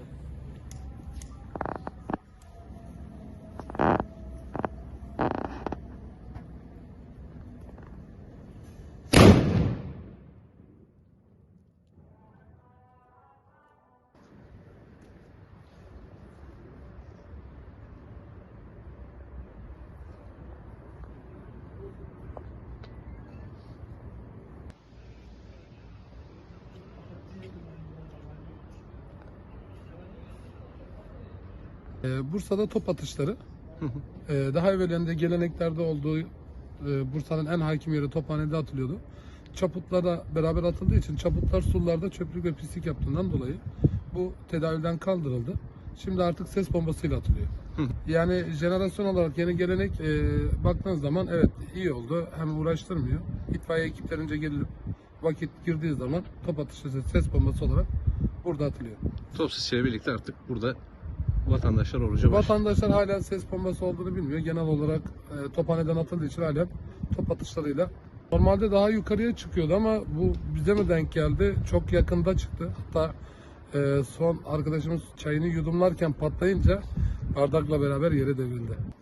Yeah. Ee, Bursa'da top atışları. Ee, daha evvelinde geleneklerde olduğu e, Bursa'nın en hakim yeri tophanede atılıyordu. Çaputlara beraber atıldığı için çaputlar sularda çöplük ve pislik yaptığından dolayı bu tedavülden kaldırıldı. Şimdi artık ses bombasıyla atılıyor. Yani jenerasyon olarak yeni gelenek e, baktığınız zaman evet iyi oldu. Hem uğraştırmıyor. İtfaiye ekiplerince gelip vakit girdiği zaman top atışı ses bombası olarak burada atılıyor. Top sesiyle birlikte artık burada vatandaşlar oruca başlıyor. Vatandaşlar hala ses bombası olduğunu bilmiyor. Genel olarak e, tophaneden atıldığı için hala top atışlarıyla. Normalde daha yukarıya çıkıyordu ama bu bize mi denk geldi? Çok yakında çıktı. Hatta e, son arkadaşımız çayını yudumlarken patlayınca bardakla beraber yere devrildi.